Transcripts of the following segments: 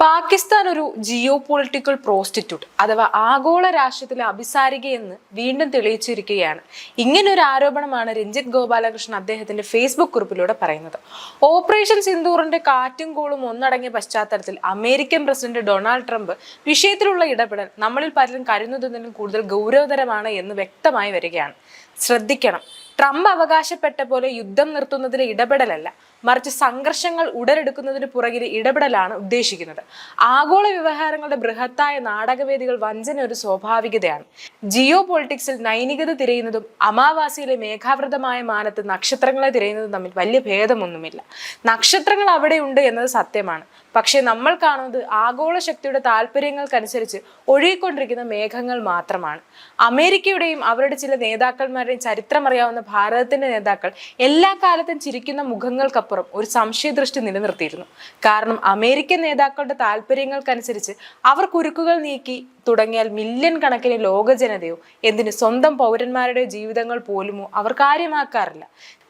പാകിസ്ഥാൻ ഒരു geo political prostitute അഥവാ ആഗോള രാഷ്ട്രത്തിലെ അഭിസാരികയെന്ന് വീണ്ടും തെളിയിച്ചിരിക്കുകയാണ്. ഇങ്ങനൊരു ആരോപണമാണ് രഞ്ജിത്ത് ഗോപാലകൃഷ്ണൻ അദ്ദേഹത്തിന്റെ ഫേസ്ബുക്ക് കുറിപ്പിലൂടെ പറയുന്നത്. ഓപ്പറേഷൻ സിന്ദൂറിന്റെ കാറ്റും കോളും ഒന്നടങ്ങിയ പശ്ചാത്തലത്തിൽ അമേരിക്കൻ പ്രസിഡന്റ് ഡൊണാൾഡ് ട്രംപ് വിഷയത്തിലുള്ള ഇടപെടൽ നമ്മളിൽ പലരും കരുതുന്നതിനും കൂടുതൽ ഗൗരവതരമാണ് എന്ന് വ്യക്തമായി വരികയാണ്. ശ്രദ്ധിക്കണം ട്രംപ് അവകാശപ്പെട്ട പോലെ യുദ്ധം നിർത്തുന്നതിലെ ഇടപെടലല്ല മറിച്ച് സംഘർഷങ്ങൾ ഉടലെടുക്കുന്നതിന് പുറകിൽ ഇടപെടലാണ് ഉദ്ദേശിക്കുന്നത്. ആഗോള വ്യവഹാരങ്ങളുടെ ബൃഹത്തായ നാടകവേദികൾ വഞ്ചന ഒരു സ്വാഭാവികതയാണ്. ജിയോ പൊളിറ്റിക്സിൽ നൈനികത തിരയുന്നതും അമാവാസിയിലെ മേഘാവൃതമായ മാനത്ത് നക്ഷത്രങ്ങളെ തിരയുന്നതും തമ്മിൽ വലിയ ഭേദമൊന്നുമില്ല. നക്ഷത്രങ്ങൾ അവിടെയുണ്ട് എന്നത് സത്യമാണ്. പക്ഷേ നമ്മൾ കാണുന്നത് ആഗോള ശക്തിയുടെ താല്പര്യങ്ങൾക്കനുസരിച്ച് ഒഴുകിക്കൊണ്ടിരിക്കുന്ന മേഘങ്ങൾ മാത്രമാണ്. അമേരിക്കയുടെയും അവരുടെ ചില നേതാക്കന്മാരുടെയും ചരിത്രമറിയാവുന്ന ഭാരതത്തിന്റെ നേതാക്കൾ എല്ലാ കാലത്തും ചിരിക്കുന്ന മുഖങ്ങൾക്കപ്പുറം ഒരു സംശയദൃഷ്ടി നിലനിർത്തിയിരുന്നു. കാരണം അമേരിക്കൻ നേതാക്കളുടെ താല്പര്യങ്ങൾക്കനുസരിച്ച് അവർ കുരുക്കുകൾ നീക്കി തുടങ്ങിയാൽ മില്യൺ കണക്കിന് ലോക ജനതയോ എന്തിന് സ്വന്തം പൗരന്മാരുടെ ജീവിതങ്ങൾ പോലുമോ അവർ കാര്യമാക്കാറില്ല.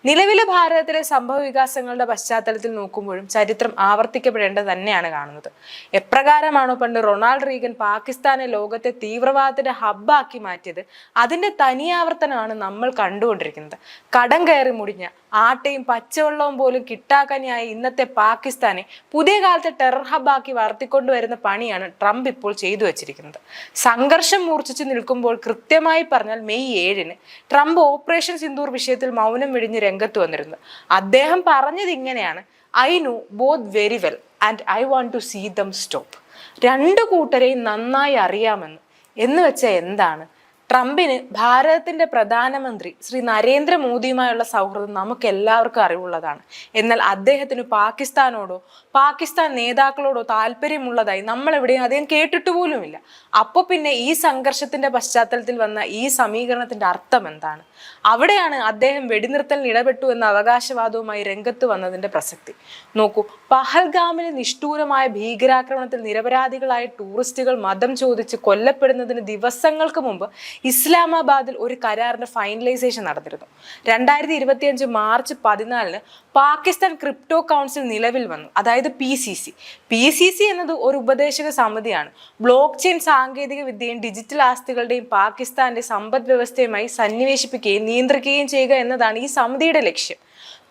നിലവിലെ ഭാരതത്തിലെ സംഭവ വികാസങ്ങളുടെ പശ്ചാത്തലത്തിൽ നോക്കുമ്പോഴും ചരിത്രം ആവർത്തിക്കപ്പെടേണ്ടത് തന്നെയാണ് കാണുന്നത്. എപ്രകാരമാണോ പണ്ട് റൊണാൾഡ് റീഗൻ പാകിസ്ഥാനെ ലോകത്തെ തീവ്രവാദത്തിന്റെ ഹബ്ബാക്കി മാറ്റിയത്? അതിന്റെ തനിയാവർത്തനമാണ് നമ്മൾ കണ്ടുകൊണ്ടിരിക്കുന്നത്. കടം കയറി മുടിഞ്ഞ ആട്ടയും പച്ചവെള്ളവും പോലും കിട്ടാക്കനിയായ ഇന്നത്തെ പാകിസ്ഥാനെ പുതിയ കാലത്തെ ടെറർ ഹബ്ബാക്കി വളർത്തിക്കൊണ്ടുവരുന്ന പണിയാണ് ട്രംപ് ഇപ്പോൾ ചെയ്തു വച്ചിരിക്കുന്നത്. സംഘർഷം മൂർച്ഛിച്ചു നിൽക്കുമ്പോൾ കൃത്യമായി പറഞ്ഞാൽ മെയ് ഏഴിന് ട്രംപ് ഓപ്പറേഷൻ സിന്ദൂർ വിഷയത്തിൽ മൗനം വെടിഞ്ഞ് രംഗത്ത് വന്നിരുന്നു അദ്ദേഹം പറഞ്ഞത് ഇങ്ങനെയാണ്. I know both very well and I want to see them stop രണ്ട് കൂട്ടരെയും നന്നായി അറിയാമെന്ന്. എന്ന് വെച്ചാൽ എന്താണ്? ട്രംപിന് ഭാരതത്തിന്റെ പ്രധാനമന്ത്രി ശ്രീ നരേന്ദ്രമോദിയുമായുള്ള സൗഹൃദം നമുക്ക് എല്ലാവർക്കും അറിവുള്ളതാണ്. എന്നാൽ അദ്ദേഹത്തിന് പാകിസ്ഥാനോടോ പാകിസ്ഥാൻ നേതാക്കളോടോ താല്പര്യമുള്ളതായി നമ്മൾ എവിടെയും അധികം കേട്ടിട്ട് പോലുമില്ല. അപ്പോൾ പിന്നെ ഈ സംഘർഷത്തിന്റെ പശ്ചാത്തലത്തിൽ വന്ന ഈ സമീകരണത്തിന്റെ അർത്ഥം എന്താണ്? അവിടെയാണ് അദ്ദേഹം വെടിനിർത്തലിന് ഇടപെട്ടു എന്ന അവകാശവാദവുമായി രംഗത്ത് വന്നതിന്റെ പ്രസക്തി. നോക്കൂ പഹൽഗാമിലെ നിഷ്ഠൂരമായ ഭീകരാക്രമണത്തിൽ നിരപരാധികളായ ടൂറിസ്റ്റുകൾ മതം ചോദിച്ച് കൊല്ലപ്പെടുന്നതിന് ദിവസങ്ങൾക്ക് മുമ്പ് ഇസ്ലാമാബാദിൽ ഒരു കരാറിന്റെ ഫൈനലൈസേഷൻ നടന്നിരുന്നു. രണ്ടായിരത്തി ഇരുപത്തിയഞ്ച് മാർച്ച് പതിനാലിന് പാകിസ്ഥാൻ ക്രിപ്റ്റോ കൗൺസിൽ നിലവിൽ വന്നു. അതായത് P C C P C C എന്നത് ഒരു ഉപദേശക സമിതിയാണ്. ബ്ലോക്ക് ചെയിൻ സാങ്കേതിക വിദ്യയും ഡിജിറ്റൽ ആസ്തികളുടെയും പാകിസ്ഥാന്റെ സമ്പദ് വ്യവസ്ഥയുമായി സന്നിവേശിപ്പിക്കുകയും നിയന്ത്രിക്കുകയും ചെയ്യുക എന്നതാണ് ഈ സമിതിയുടെ ലക്ഷ്യം.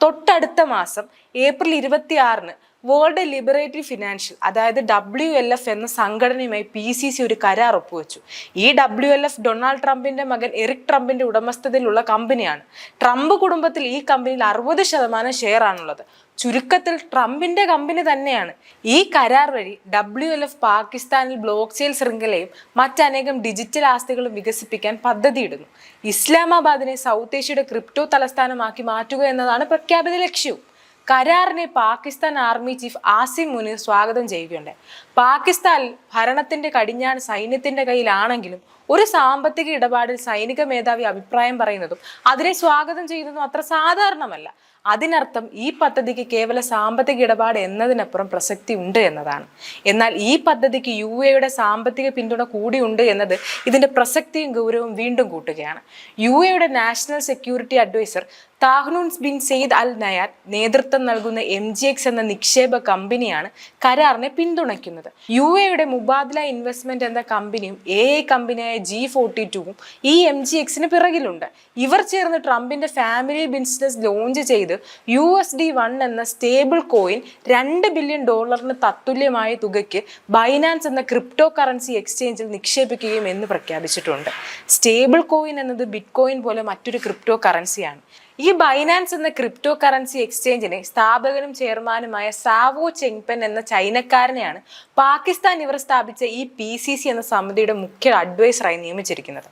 തൊട്ടടുത്ത മാസം ഏപ്രിൽ ഇരുപത്തി ആറിന് വേൾഡ് ലിബറേറ്ററി ഫിനാൻഷ്യൽ അതായത് ഡബ്ല്യു എൽ എഫ് എന്ന സംഘടനയുമായി പി സി സി ഒരു കരാർ ഒപ്പുവെച്ചു. ഈ ഡബ്ല്യു എൽ എഫ് ഡൊണാൾഡ് ട്രംപിന്റെ മകൻ എറിക് ട്രംപിന്റെ ഉടമസ്ഥതയിലുള്ള കമ്പനിയാണ്. ട്രംപ് കുടുംബത്തിൽ ഈ കമ്പനിയിൽ അറുപത് ശതമാനം ഷെയർ ആണുള്ളത്. ചുരുക്കത്തിൽ ട്രംപിന്റെ കമ്പനി തന്നെയാണ്. ഈ കരാർ വഴി ഡബ്ല്യു എൽ എഫ് പാകിസ്ഥാനിൽ ബ്ലോക്ക് ചെയിൽ ശൃംഖലയും മറ്റനേകം ഡിജിറ്റൽ ആസ്തികളും വികസിപ്പിക്കാൻ പദ്ധതിയിടുന്നു. ഇസ്ലാമാബാദിനെ സൗത്ത് ഏഷ്യയുടെ ക്രിപ്റ്റോ തലസ്ഥാനമാക്കി മാറ്റുക എന്നതാണ് പ്രഖ്യാപിത ലക്ഷ്യവും കരാറിനെ പാകിസ്ഥാൻ ആർമി ചീഫ് ആസിം മുനീർ സ്വാഗതം ചെയ്യുകയുണ്ട് പാകിസ്ഥാൻ ഭരണത്തിന്റെ കടിഞ്ഞാൺ സൈന്യത്തിന്റെ കയ്യിലാണെങ്കിലും ഒരു സാമ്പത്തിക ഇടപാടിൽ സൈനിക മേധാവി അഭിപ്രായം പറയുന്നതും അതിനെ സ്വാഗതം ചെയ്യുന്നതും അത്ര സാധാരണമല്ല. അതിനർത്ഥം ഈ പദ്ധതിക്ക് കേവല സാമ്പത്തിക ഇടപാട് എന്നതിനപ്പുറം പ്രസക്തി ഉണ്ട് എന്നതാണ്. എന്നാൽ ഈ പദ്ധതിക്ക് യു എയുടെ സാമ്പത്തിക പിന്തുണ കൂടിയുണ്ട് എന്നത് ഇതിന്റെ പ്രസക്തിയും ഗൗരവവും വീണ്ടും കൂട്ടുകയാണ്. യു എയുടെ national security adviser Tahnoun's bin Zayed Al Nahyan നേതൃത്വം നൽകുന്ന എം ജി എക്സ് എന്ന നിക്ഷേപ കമ്പനിയാണ് കരാറിനെ പിന്തുണയ്ക്കുന്നത്. യു എയുടെ മുബാദ്ല ഇൻവെസ്റ്റ്മെന്റ് എന്ന കമ്പനിയും എ ഐ കമ്പനിയായ ജി ഫോർട്ടി ടുവും ഈ എം ജി എക്സിന് പിറകിലുണ്ട്. ഇവർ ചേർന്ന് ട്രംപിന്റെ ഫാമിലി ബിസിനസ് ലോഞ്ച് ചെയ്ത് യു എസ് ഡി വൺ എന്ന സ്റ്റേബിൾ കോയിൻ രണ്ട് ബില്യൺ ഡോളറിന് തത്തുല്യമായ തുകയ്ക്ക് ബൈനാൻസ് എന്ന ക്രിപ്റ്റോ കറൻസി എക്സ്ചേഞ്ചിൽ നിക്ഷേപിക്കുകയും എന്ന് പ്രഖ്യാപിച്ചിട്ടുണ്ട്. സ്റ്റേബിൾ കോയിൻ എന്നത് ബിറ്റ് കോയിൻ പോലെ മറ്റൊരു ക്രിപ്റ്റോ കറൻസിയാണ് ഈ ബൈനാൻസ് എന്ന ക്രിപ്റ്റോ കറൻസി എക്സ്ചേഞ്ചിനെ സ്ഥാപകനും ചെയർമാനുമായ സാവോ ചെങ്പെൻ എന്ന ചൈനക്കാരനെയാണ് പാകിസ്ഥാൻ ഇവർ സ്ഥാപിച്ച ഈ പി സി സി എന്ന സമിതിയുടെ മുഖ്യ അഡ്വൈസറായി നിയമിച്ചിരിക്കുന്നത്.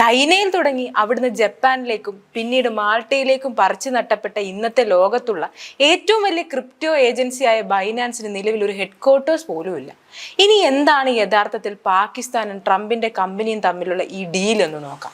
ചൈനയിൽ തുടങ്ങി അവിടുന്ന് ജപ്പാനിലേക്കും പിന്നീട് മാൾട്ടയിലേക്കും പറിച്ചു നട്ടപ്പെട്ട ഇന്നത്തെ ലോകത്തുള്ള ഏറ്റവും വലിയ ക്രിപ്റ്റോ ഏജൻസിയായ ബൈനാൻസിന് നിലവിൽ ഒരു ഹെഡ് ക്വാർട്ടേഴ്സ് പോലുമില്ല. ഇനി എന്താണ് യഥാർത്ഥത്തിൽ പാകിസ്ഥാനും ട്രംപിന്റെ കമ്പനിയും തമ്മിലുള്ള ഈ ഡീൽ എന്ന് നോക്കാം.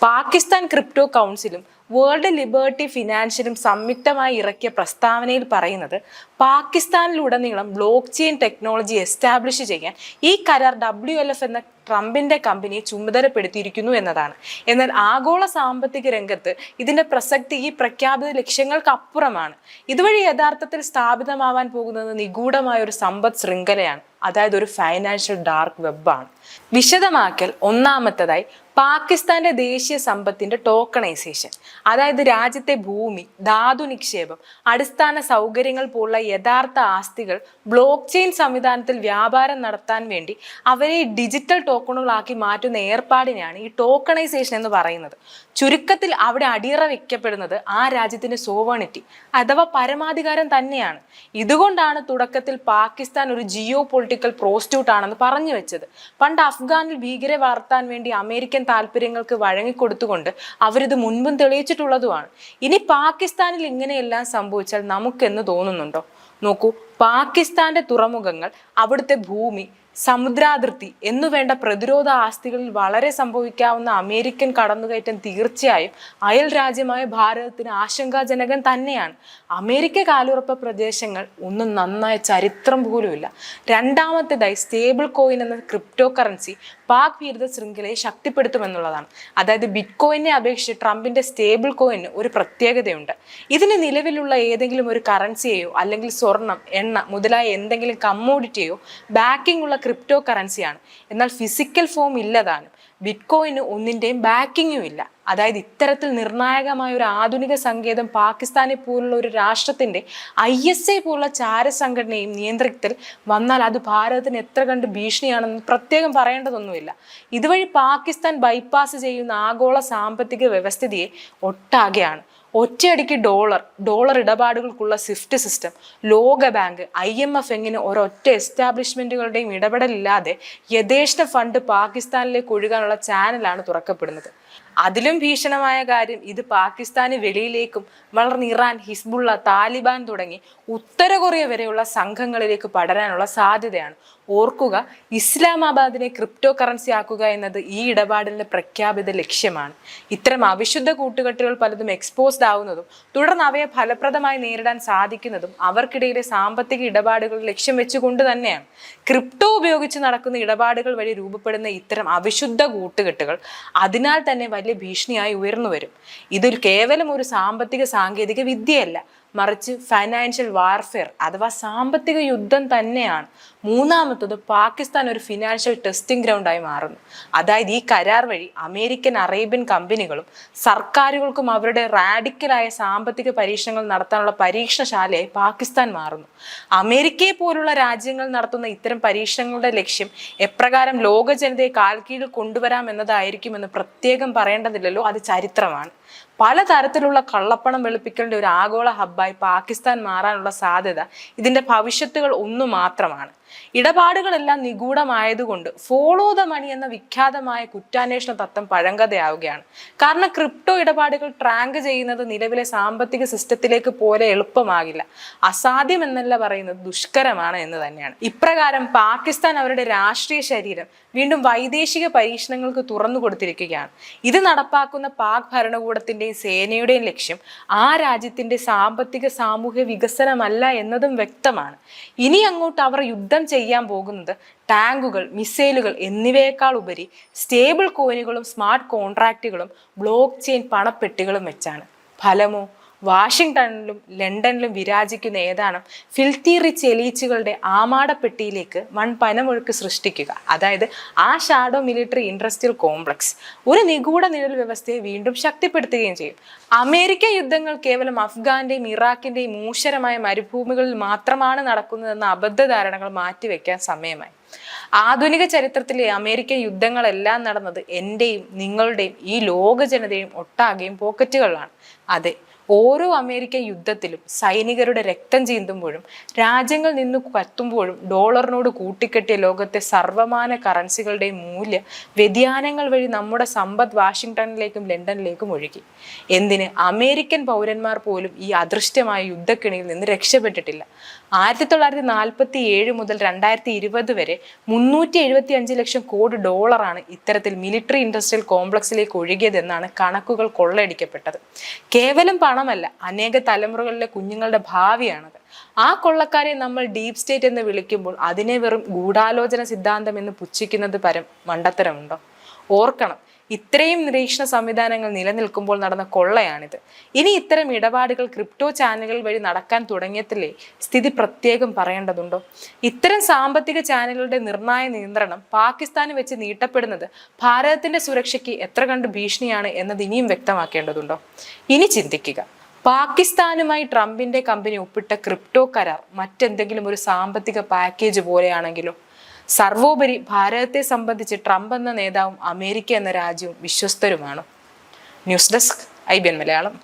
പാകിസ്ഥാൻ ക്രിപ്റ്റോ കൗൺസിലും വേൾഡ് ലിബേർട്ടി ഫിനാൻഷ്യലും സംയുക്തമായി ഇറക്കിയ പ്രസ്താവനയിൽ പറയുന്നത് പാകിസ്ഥാനിലുടനീളം ബ്ലോക്ക് ചെയിൻ ടെക്നോളജി എസ്റ്റാബ്ലിഷ് ചെയ്യാൻ ഈ കരാർ ഡബ്ല്യു എൽ എഫ് എന്ന ട്രംപിന്റെ കമ്പനിയെ ചുമതലപ്പെടുത്തിയിരിക്കുന്നു എന്നതാണ്. എന്നാൽ ആഗോള സാമ്പത്തിക രംഗത്ത് ഇതിന്റെ പ്രസക്തി ഈ പ്രഖ്യാപിത ലക്ഷ്യങ്ങൾക്ക് അപ്പുറമാണ്. ഇതുവഴി യഥാർത്ഥത്തിൽ സ്ഥാപിതമാവാൻ പോകുന്നത് നിഗൂഢമായ ഒരു സമ്പദ് ശൃംഖലയാണ്. അതായത് ഒരു ഫൈനാൻഷ്യൽ ഡാർക്ക് വെബാണ് വിശദമാക്കൽ ഒന്നാമത്തതായി പാകിസ്ഥാന്റെ ദേശീയ സമ്പത്തിന്റെ ടോക്കണൈസേഷൻ അതായത് രാജ്യത്തെ ഭൂമി ധാതു നിക്ഷേപം അടിസ്ഥാന സൗകര്യങ്ങൾ പോലുള്ള യഥാർത്ഥ ആസ്തികൾ ബ്ലോക്ക് ചെയിൻ സംവിധാനത്തിൽ വ്യാപാരം നടത്താൻ വേണ്ടി അവരെ ഡിജിറ്റൽ ടോക്കണുകളാക്കി മാറ്റുന്ന ഏർപ്പാടിനെയാണ് ഈ ടോക്കണൈസേഷൻ എന്ന് പറയുന്നത്. ചുരുക്കത്തിൽ അവിടെ അടിയറ വയ്ക്കപ്പെടുന്നത് ആ രാജ്യത്തിന്റെ സോവണിറ്റി അഥവാ പരമാധികാരം തന്നെയാണ്. ഇതുകൊണ്ടാണ് തുടക്കത്തിൽ പാകിസ്ഥാൻ ഒരു ജിയോ പൊളിറ്റിക്കൽ പ്രോസ്റ്റ്യൂട്ട് ആണെന്ന് പറഞ്ഞു വെച്ചത്. പണ്ട് അഫ്ഗാനിൽ ഭീകരെ വളർത്താൻ വേണ്ടി അമേരിക്കൻ താല്പര്യങ്ങൾക്ക് വഴങ്ങിക്കൊടുത്തുകൊണ്ട് അവരിത് മുൻപും തെളിയിച്ചിട്ടുള്ളതുമാണ്. ഇനി പാകിസ്ഥാനിൽ ഇങ്ങനെയെല്ലാം സംഭവിച്ചാൽ നമുക്കെന്ന് തോന്നുന്നുണ്ടോ? നോക്കൂ പാകിസ്ഥാന്റെ തുറമുഖങ്ങൾ അവിടുത്തെ ഭൂമി സമുദ്രാതിർത്തി എന്നുവേണ്ട പ്രതിരോധ ആസ്തികളിൽ വളരെ സംഭവിക്കാവുന്ന അമേരിക്കൻ കടന്നുകയറ്റം തീർച്ചയായും അയൽ രാജ്യമായ ഭാരതത്തിന് ആശങ്കാജനകം തന്നെയാണ്. അമേരിക്ക കാലുറപ്പ പ്രദേശങ്ങൾ ഒന്നും നന്നായ ചരിത്രം പോലുമില്ല. രണ്ടാമത്തേതായി സ്റ്റേബിൾ കോയിൻ എന്ന ക്രിപ്റ്റോ കറൻസി പാക് വിരുദ്ധ ശൃംഖലയെ ശക്തിപ്പെടുത്തുമെന്നുള്ളതാണ്. അതായത് ബിറ്റ്കോയിനെ അപേക്ഷിച്ച് ട്രംപിന്റെ സ്റ്റേബിൾ കോയിന് ഒരു പ്രത്യേകതയുണ്ട്. ഇതിന് നിലവിലുള്ള ഏതെങ്കിലും ഒരു കറൻസിയെയോ അല്ലെങ്കിൽ സ്വർണം എണ്ണ മുതലായ എന്തെങ്കിലും കമ്മോഡിറ്റിയോ ബാക്കിംഗ് ഉള്ള ക്രിപ്റ്റോ കറൻസിയാണ് എന്നാൽ ഫിസിക്കൽ ഫോം ഇല്ലതാനും ബിറ്റ് കോയിന് ഒന്നിന്റെയും ബാക്കിങ്ങും ഇല്ല. അതായത് ഇത്തരത്തിൽ നിർണായകമായ ഒരു ആധുനിക സങ്കേതം പാകിസ്ഥാനെ പോലുള്ള ഒരു രാഷ്ട്രത്തിന്റെ ഐ എസ് എ പോലുള്ള ചാരസംഘടനയും നിയന്ത്രണത്തിൽ വന്നാൽ അത് ഭാരതത്തിന് എത്ര കണ്ട് ഭീഷണിയാണെന്ന് പ്രത്യേകം പറയേണ്ടതൊന്നുമില്ല. ഇതുവഴി പാകിസ്ഥാൻ ബൈപ്പാസ് ചെയ്യുന്ന ആഗോള സാമ്പത്തിക വ്യവസ്ഥിതിയെ ഒട്ടാകെയാണ്. ഒറ്റയടിക്ക് ഡോളർ ഡോളർ ഇടപാടുകൾക്കുള്ള സ്വിഫ്റ്റ് സിസ്റ്റം ലോക ബാങ്ക് ഐ എം എഫ് എങ്ങനെ ഒരൊറ്റ എസ്റ്റാബ്ലിഷ്മെന്റുകളുടെയും ഇടപെടലില്ലാതെ യഥേഷ്ട ഫണ്ട് പാകിസ്ഥാനിലേക്ക് ഒഴുകാനുള്ള ചാനലാണ് തുറക്കപ്പെടുന്നത്. അതിലും ഭീഷണമായ കാര്യം ഇത് പാകിസ്ഥാന് വെളിയിലേക്കും വളർന്ന് ഇറാൻ ഹിസ്ബുള്ള താലിബാൻ തുടങ്ങി ഉത്തര കൊറിയ വരെയുള്ള സംഘങ്ങളിലേക്ക് പടരാനുള്ള സാധ്യതയാണ്. ഓർക്കുക ഇസ്ലാമാബാദിനെ ക്രിപ്റ്റോ കറൻസി ആക്കുക എന്നത് ഈ ഇടപാടിന്റെ പ്രഖ്യാപിത ലക്ഷ്യമാണ്. ഇത്തരം അവിശുദ്ധ കൂട്ടുകെട്ടുകൾ പലതും എക്സ്പോസ്ഡ് ആവുന്നതും തുടർന്ന് അവയെ ഫലപ്രദമായി നേരിടാൻ സാധിക്കുന്നതും അവർക്കിടയിലെ സാമ്പത്തിക ഇടപാടുകൾ ലക്ഷ്യം വെച്ചുകൊണ്ട് തന്നെയാണ്. ക്രിപ്റ്റോ ഉപയോഗിച്ച് നടക്കുന്ന ഇടപാടുകൾ വഴി രൂപപ്പെടുന്ന ഇത്തരം അവിശുദ്ധ കൂട്ടുകെട്ടുകൾ അതിനാൽ തന്നെ വലിയ ഭീഷണിയായി ഉയർന്നു വരും. ഇതൊരു കേവലം ഒരു സാമ്പത്തിക സാങ്കേതിക വിദ്യയല്ല. മറിച്ച് ഫൈനാൻഷ്യൽ വാർഫെയർ അഥവാ സാമ്പത്തിക യുദ്ധം തന്നെയാണ്. മൂന്നാമത്തത് പാകിസ്ഥാൻ ഒരു ഫിനാൻഷ്യൽ ടെസ്റ്റിംഗ് ഗ്രൗണ്ടായി മാറുന്നു. അതായത് ഈ കരാർ വഴി അമേരിക്കൻ അറേബ്യൻ കമ്പനികളും സർക്കാരുകൾക്കും അവരുടെ റാഡിക്കലായ സാമ്പത്തിക പരീക്ഷണങ്ങൾ നടത്താനുള്ള പരീക്ഷണശാലയായി പാകിസ്ഥാൻ മാറുന്നു. അമേരിക്കയെ പോലുള്ള രാജ്യങ്ങൾ നടത്തുന്ന ഇത്തരം പരീക്ഷണങ്ങളുടെ ലക്ഷ്യം എപ്രകാരം ലോക ജനതയെ കാൽക്കീഴിൽ കൊണ്ടുവരാം എന്നതായിരിക്കുമെന്ന് പ്രത്യേകം പറയേണ്ടതില്ലല്ലോ അത് ചരിത്രമാണ്. പലതരത്തിലുള്ള കള്ളപ്പണം വെളുപ്പിക്കേണ്ട ഒരു ആഗോള ഹബ്ബായി പാകിസ്ഥാൻ മാറാനുള്ള സാധ്യത ഇതിന്റെ ഭവിഷ്യത്തുകൾ ഒന്നു മാത്രമാണ്. ഇടപാടുകളെല്ലാം നിഗൂഢമായതുകൊണ്ട് ഫോളോ ദ മണി എന്ന വിഖ്യാതമായ കുറ്റാന്വേഷണ തത്വം പഴങ്കഥയാവുകയാണ്. കാരണം ക്രിപ്റ്റോ ഇടപാടുകൾ ട്രാങ്ക് ചെയ്യുന്നത് നിലവിലെ സാമ്പത്തിക സിസ്റ്റത്തിലേക്ക് പോലെ എളുപ്പമാകില്ല. അസാധ്യം എന്നല്ല പറയുന്നത് ദുഷ്കരമാണ് എന്ന് തന്നെയാണ്. ഇപ്രകാരം പാകിസ്ഥാൻ അവരുടെ രാഷ്ട്രീയ ശരീരം വീണ്ടും വൈദേശിക പരീക്ഷണങ്ങൾക്ക് തുറന്നു കൊടുത്തിരിക്കുകയാണ്. ഇത് നടപ്പാക്കുന്ന പാക് ഭരണകൂടത്തിന്റെയും സേനയുടെയും ലക്ഷ്യം ആ രാജ്യത്തിന്റെ സാമ്പത്തിക സാമൂഹ്യ വികസനമല്ല എന്നതും വ്യക്തമാണ്. ഇനി അങ്ങോട്ട് അവർ യുദ്ധം ചെയ്യാൻ പോകുന്നത് ടാങ്കുകൾ മിസൈലുകൾ എന്നിവയേക്കാൾ ഉപരി സ്റ്റേബിൾ കോയിനുകളും സ്മാർട്ട് കോൺട്രാക്റ്റുകളും ബ്ലോക്ക് ചെയിൻ പണപ്പെട്ടികളും വെച്ചാണ്. ഫലമോ? വാഷിംഗ്ടണിലും ലണ്ടനിലും വിരാജിക്കുന്ന ഏതാനും ഫിൽത്തി റിച്ച് എലീച്ചുകളുടെ ആമാടപ്പെട്ടിയിലേക്ക് മൺപനമൊഴുക്ക് സൃഷ്ടിക്കുക. അതായത് ആ ഷാഡോ മിലിറ്ററി ഇൻഡസ്ട്രിയൽ കോംപ്ലക്സ് ഒരു നിഗൂഢ നിഴൽ വ്യവസ്ഥയെ വീണ്ടും ശക്തിപ്പെടുത്തുകയും ചെയ്യും. അമേരിക്ക യുദ്ധങ്ങൾ കേവലം അഫ്ഗാന്റെയും ഇറാഖിന്റെയും മൂശരമായ മരുഭൂമികളിൽ മാത്രമാണ് നടക്കുന്നതെന്ന അബദ്ധധാരണകൾ മാറ്റിവെക്കാൻ സമയമായി. ആധുനിക ചരിത്രത്തിലെ അമേരിക്കൻ യുദ്ധങ്ങളെല്ലാം നടന്നത് എന്റെയും നിങ്ങളുടെയും ഈ ലോക ജനതയും ഒട്ടാകെയും പോക്കറ്റുകളിലാണ് അതെ ഓരോ അമേരിക്കൻ യുദ്ധത്തിലും സൈനികരുടെ രക്തം ചീന്തുമ്പോഴും രാജ്യങ്ങൾ നിന്ന് കത്തുമ്പോഴും ഡോളറിനോട് കൂട്ടിക്കെട്ടിയ ലോകത്തെ സർവമാന കറൻസികളുടെ മൂല്യം വ്യതിയാനങ്ങൾ വഴി നമ്മുടെ സമ്പദ് വാഷിങ്ടണിലേക്കും ലണ്ടനിലേക്കും ഒഴുകി. എന്തിന് അമേരിക്കൻ പൗരന്മാർ പോലും ഈ അദൃശ്യമായ യുദ്ധക്കിണിയിൽ നിന്ന് രക്ഷപ്പെട്ടിട്ടില്ല. ആയിരത്തി തൊള്ളായിരത്തി നാൽപ്പത്തി ഏഴ് മുതൽ രണ്ടായിരത്തി ഇരുപത് വരെ മുന്നൂറ്റി എഴുപത്തി അഞ്ച് ലക്ഷം കോടി ഡോളറാണ് ഇത്തരത്തിൽ മിലിറ്ററി ഇൻഡസ്ട്രിയൽ കോംപ്ലക്സിലേക്ക് ഒഴുകിയതെന്നാണ് കണക്കുകൾ കൊള്ളയടിക്കപ്പെട്ടത്. കേവലം പണമല്ല അനേക തലമുറകളിലെ കുഞ്ഞുങ്ങളുടെ ഭാവിയാണത്. ആ കൊള്ളക്കാരെ നമ്മൾ ഡീപ് സ്റ്റേറ്റ് എന്ന് വിളിക്കുമ്പോൾ അതിനെ വെറും ഗൂഢാലോചന സിദ്ധാന്തം എന്ന് പുച്ഛിക്കുന്നത് പരം മണ്ടത്തരമുണ്ടോ? ഓർക്കണം. ഇത്രയും നിരീക്ഷണ സംവിധാനങ്ങൾ നിലനിൽക്കുമ്പോൾ നടന്ന കൊള്ളയാണിത്. ഇനി ഇത്തരം ഇടപാടുകൾ ക്രിപ്റ്റോ ചാനലുകൾ വഴി നടക്കാൻ തുടങ്ങിയതില്ലേ സ്ഥിതി പ്രത്യേകം പറയേണ്ടതുണ്ടോ? ഇത്തരം സാമ്പത്തിക ചാനലുകളുടെ നിർണായ നിയന്ത്രണം പാകിസ്ഥാന് വെച്ച് നീട്ടപ്പെടുന്നത് ഭാരതത്തിന്റെ സുരക്ഷയ്ക്ക് എത്ര കണ്ട് ഭീഷണിയാണ് എന്നത് ഇനിയും വ്യക്തമാക്കേണ്ടതുണ്ടോ? ഇനി ചിന്തിക്കുക. പാകിസ്ഥാനുമായി ട്രംപിന്റെ കമ്പനി ഒപ്പിട്ട ക്രിപ്റ്റോ കരാർ മറ്റെന്തെങ്കിലും ഒരു സാമ്പത്തിക പാക്കേജ് പോലെയാണെങ്കിലോ? സർവോപരി ഭാരതത്തെ സംബന്ധിച്ച് ട്രംപ് എന്ന നേതാവും അമേരിക്ക എന്ന രാജ്യവും വിശ്വസ്തരുമാണ്. News desk I B N Malayalam.